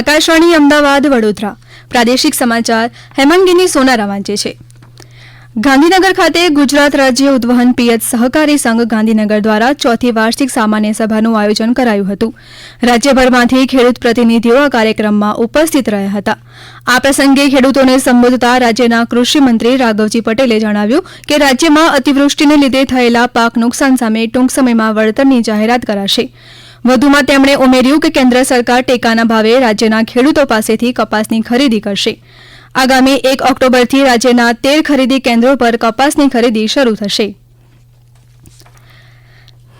આકાશવાણી, અમદાવાદ, વડોદરા. પ્રાદેશિક સમાચાર, હેમંગીની સોનારા વાંચે છે. ગાંધીનગર ખાતે ગુજરાત રાજ્ય ઉદ્વહન પિયત સહકારી સંઘ ગાંધીનગર દ્વારા ચોથી વાર્ષિક સામાન્ય સભાનું આયોજન કરાયું હતું. રાજ્યભરમાંથી ખેડૂત પ્રતિનિધિઓ આ કાર્યક્રમમાં ઉપસ્થિત રહ્યા હતા. આ પ્રસંગે ખેડૂતોને સંબોધતા રાજ્યના કૃષિમંત્રી રાઘવજી પટેલે જણાવ્યું કે રાજ્યમાં અતિવૃષ્ટિને લીધે થયેલા પાક નુકસાન સામે ટૂંક સમયમાં વળતરની જાહેરાત કરાશે. વધુમાં તેમણે ઉમેર્યું કે કેન્દ્ર સરકાર ટેકાના ભાવે રાજ્યના ખેડૂતો પાસેથી કપાસની ખરીદી કરશે. આગામી એક ઓક્ટોબરથી રાજ્યના તેર ખરીદી કેન્દ્રો પર કપાસની ખરીદી શરૂ થશે.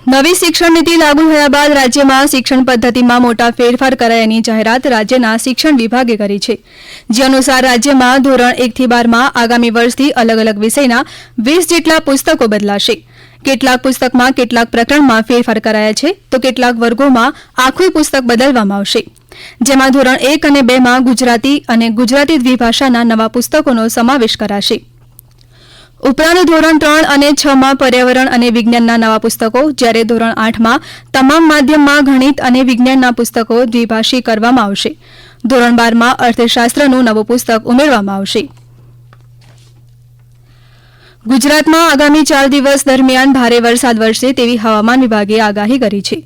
નવી શિક્ષણ નીતિ લાગુ થયા બાદ રાજ્યમાં શિક્ષણ પદ્ધતિમાં મોટા ફેરફાર કરાયાની જાહેરાત રાજ્યના શિક્ષણ વિભાગે કરી છે. જે અનુસાર રાજ્યમાં ધોરણ એકથી બારમાં આગામી વર્ષથી અલગ અલગ વિષયના વીસ જેટલા પુસ્તકો બદલાશે. કેટલાક પુસ્તકમાં કેટલાક પ્રકરણમાં ફેરફાર કરાયા છે, તો કેટલાક વર્ગોમાં આખું પુસ્તક બદલવામાં આવશે. જેમાં ધોરણ એક અને બેમાં ગુજરાતી અને ગુજરાતી દ્વિભાષાના નવા પુસ્તકોનો સમાવેશ કરાશે. ઉપરાંત ધોરણ ત્રણ અને છ માં પર્યાવરણ અને વિજ્ઞાનના નવા પુસ્તકો, જ્યારે ધોરણ આઠમાં તમામ માધ્યમમાં ગણિત અને વિજ્ઞાનના પુસ્તકો દ્વિભાષી કરવામાં આવશે. ધોરણ બારમાં અર્થશાસ્ત્રનું નવું પુસ્તક ઉમેરવામાં આવશે. ગુજરાતમાં આગામી ચાર દિવસ દરમિયાન ભારે વરસાદ વરસે તેવી હવામાન વિભાગે આગાહી કરી છે.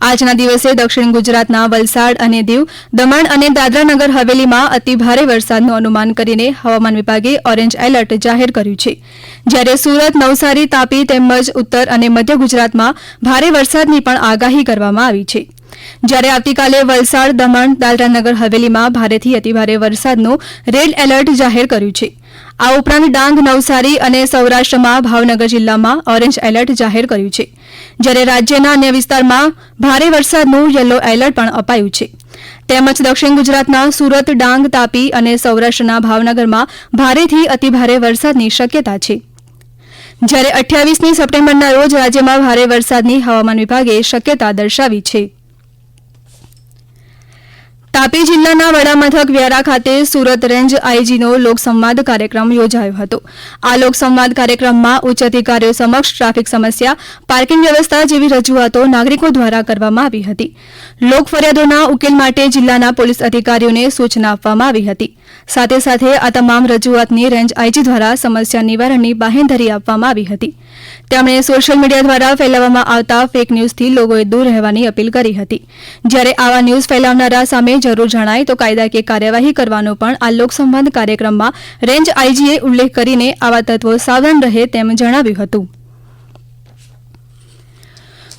આજના દિવસે દક્ષિણ ગુજરાતના વલસાડ અને દીવ, દમણ અને દાદરાનગર હવેલીમાં અતિ ભારે વરસાદનું અનુમાન કરીને હવામાન વિભાગે ઓરેન્જ એલર્ટ જાહેર કર્યું છે. જ્યારે સુરત, નવસારી, તાપી તેમજ ઉત્તર અને મધ્ય ગુજરાતમાં ભારે વરસાદની પણ આગાહી કરવામાં આવી છે. જ્યારે આવતીકાલે વલસાડ, દમણ, દાદરાનગર, હવેલીમાં ભારેથી અતિભારે વરસાદનું રેડ એલર્ટ જાહેર કર્યું છે. આ ઉપરાંત ડાંગ, નવસારી અને સૌરાષ્ટ્રમાં ભાવનગર જિલ્લામાં ઓરેન્જ એલર્ટ જાહેર કર્યું છે. જ્યારે રાજ્યના અન્ય વિસ્તારમાં ભારે વરસાદનું યલો એલર્ટ પણ અપાયું છે. તેમજ દક્ષિણ ગુજરાતના સુરત, ડાંગ, તાપી અને સૌરાષ્ટ્રના ભાવનગરમાં ભારેથી અતિભારે વરસાદની શક્યતા છે. જ્યારે અઠ્યાવીસમી સપ્ટેમ્બરના રોજ રાજ્યમાં ભારે વરસાદની હવામાન વિભાગે શક્યતા દર્શાવી છે. તાપી જિલ્લાના વડામથક વ્યારા ખાતે સુરત રેન્જ આઈજીનો લોકસંવાદ કાર્યક્રમ યોજાયો હતો. આ લોકસંવાદ કાર્યક્રમમાં ઉચ્ચ અધિકારીઓ સમક્ષ ટ્રાફિક સમસ્યા, પાર્કિંગ વ્યવસ્થા જેવી રજૂઆતો નાગરિકો દ્વારા કરવામાં આવી હતી. લોક ફરિયાદોના ઉકેલ માટે જિલ્લાના પોલીસ અધિકારીઓને સૂચના આપવામાં આવી હતી. સાથે સાથે આ તમામ રજૂઆતની રેન્જ આઈજી દ્વારા સમસ્યા નિવારણની બાહેંધરી આપવામાં આવી હતી. તેમણે સોશિયલ મીડિયા દ્વારા ફેલાવવામાં આવતા ફેક ન્યૂઝથી લોકોએ દૂર રહેવાની અપીલ કરી હતી. જ્યારે આવા ન્યૂઝ ફેલાવનારા સામે જરૂર જણાય તો કાયદાકીય કાર્યવાહી કરવાનો પણ આ લોકસંવાદ કાર્યક્રમમાં રેન્જ આઈજીએ ઉલ્લેખ કરીને આવા તત્વો સાવધાન રહે તેમ જણાવ્યું હતું.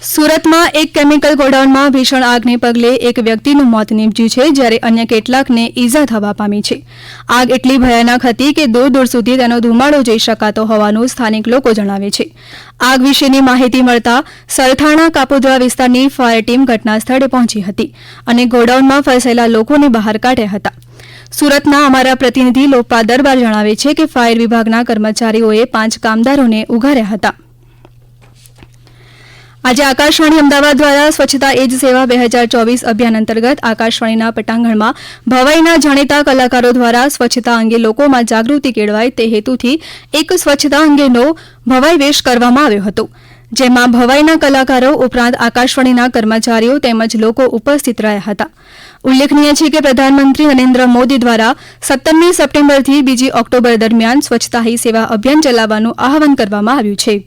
સુરતમાં એક કેમિકલ ગોડાઉનમાં ભીષણ આગને પગલે એક વ્યક્તિનું મોત નીપજ્યું છે, જ્યારે અન્ય કેટલાકને ઈજા થવા પામી છે. આગ એટલી ભયાનક હતી કે દૂર દૂર સુધી તેનો ધુમાડો જઈ શકાતો હોવાનું સ્થાનિક લોકો જણાવે છે. આગ વિશેની માહિતી મળતા સરથાણા કાપોદ્રા વિસ્તારની ફાયર ટીમ ઘટના સ્થળે પહોંચી હતી અને ગોડાઉનમાં ફસાયેલા લોકોને બહાર કાઢ્યા હતા. સુરતના અમારા પ્રતિનિધિ લોપા દરબાર જણાવે છે કે ફાયર વિભાગના કર્મચારીઓએ પાંચ કામદારોને ઉઘાર્યા હતા. આજે આકાશવાણી અમદાવાદ દ્વારા સ્વચ્છતા એજ સેવા બે હજાર ચોવીસ અભિયાન અંતર્ગત આકાશવાણીના પટાંગણમાં ભવાઈના જાણીતા કલાકારો દ્વારા સ્વચ્છતા અંગે લોકોમાં જાગૃતિ કેળવાય તે હેતુથી એક સ્વચ્છતા અંગેનો ભવાઈ વેશ કરવામાં આવ્યો હતો. જેમાં ભવાઈના કલાકારો ઉપરાંત આકાશવાણીના કર્મચારીઓ તેમજ લોકો ઉપસ્થિત રહ્યા હતા. ઉલ્લેખનીય છે કે પ્રધાનમંત્રી નરેન્દ્ર મોદી દ્વારા સત્તરમી સપ્ટેમ્બરથી બીજી ઓક્ટોબર દરમિયાન સ્વચ્છતા હી સેવા અભિયાન ચલાવવાનું આહવાન કરવામાં આવ્યું છે.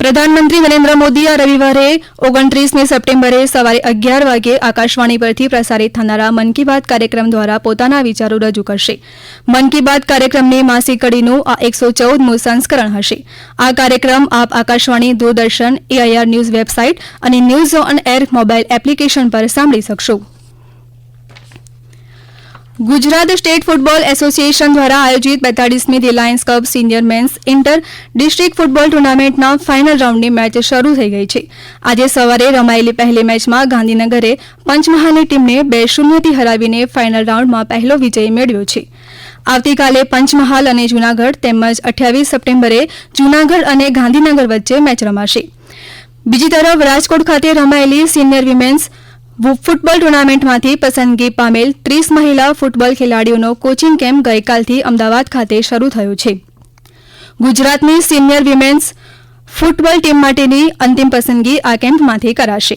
પ્રધાનમંત્રી નરેન્દ્ર મોદી આ રવિવારે ઓગણત્રીસમી સપ્ટેમ્બરે સવારે અગિયાર વાગે આકાશવાણી પરથી પ્રસારિત થનારા મન કી બાત કાર્યક્રમ દ્વારા પોતાના વિચારો રજૂ કરશે. મન કી બાત કાર્યક્રમની માસિક કડીનું આ એકસો ચૌદમું સંસ્કરણ હશે. આ કાર્યક્રમ આપ Akashvani Doordarshan AIR news website અને news on air mobile application પર સાંભળી શકશો. ગુજરાત સ્ટેટ ફૂટબોલ એસોસિએશન દ્વારા આયોજિત બેતાળીસમી Reliance cup senior men's inter district football ટુર્નામેન્ટના final રાઉન્ડની મેચ શરૂ થઈ ગઈ છે. આજે સવારે રમાયેલી પહેલી મેચમાં ગાંધીનગરે પંચમહાલની ટીમને બે શૂન્યથી હરાવીને ફાઇનલ રાઉન્ડમાં પહેલો વિજય મેળવ્યો છે. આવતીકાલે પંચમહાલ અને જૂનાગઢ તેમજ અઠ્યાવીસ સપ્ટેમ્બરે જૂનાગઢ અને ગાંધીનગર વચ્ચે મેચ રમાશે. બીજી તરફ રાજકોટ ખાતે રમાયેલી સિનિયર વિમેન્સ ફૂટબોલ ટુર્નામેન્ટમાંથી પસંદગી પામેલ ત્રીસ મહિલા ફૂટબોલ ખેલાડીઓનો કોચિંગ કેમ્પ ગઈકાલથી અમદાવાદ ખાતે શરૂ થયો છે. ગુજરાતની સિનિયર વિમેન્સ ફૂટબોલ ટીમ માટેની અંતિમ પસંદગી આ કેમ્પમાંથી કરાશે.